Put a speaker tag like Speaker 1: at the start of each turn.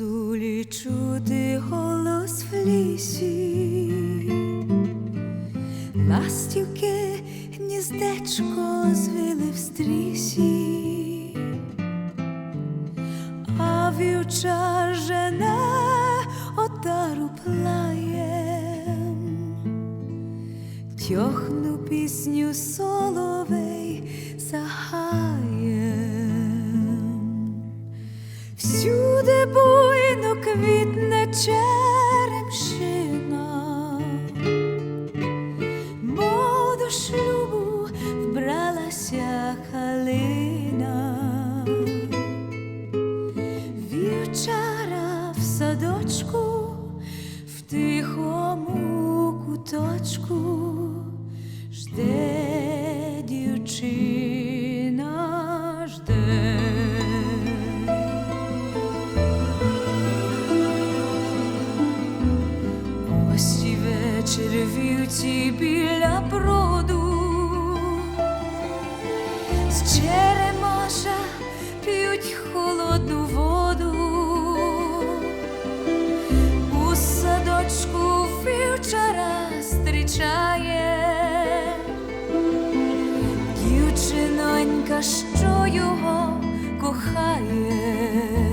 Speaker 1: Знов зазулі чути голос в лісі, ластівки гніздечко звили в стрісі, а вівчар жене отару плаєм, тьохну пісню соловей черемшина, бо до шлюбу вбралася халина, вівчара в садочку, в тихому куточку дівчинонька, що його кохає.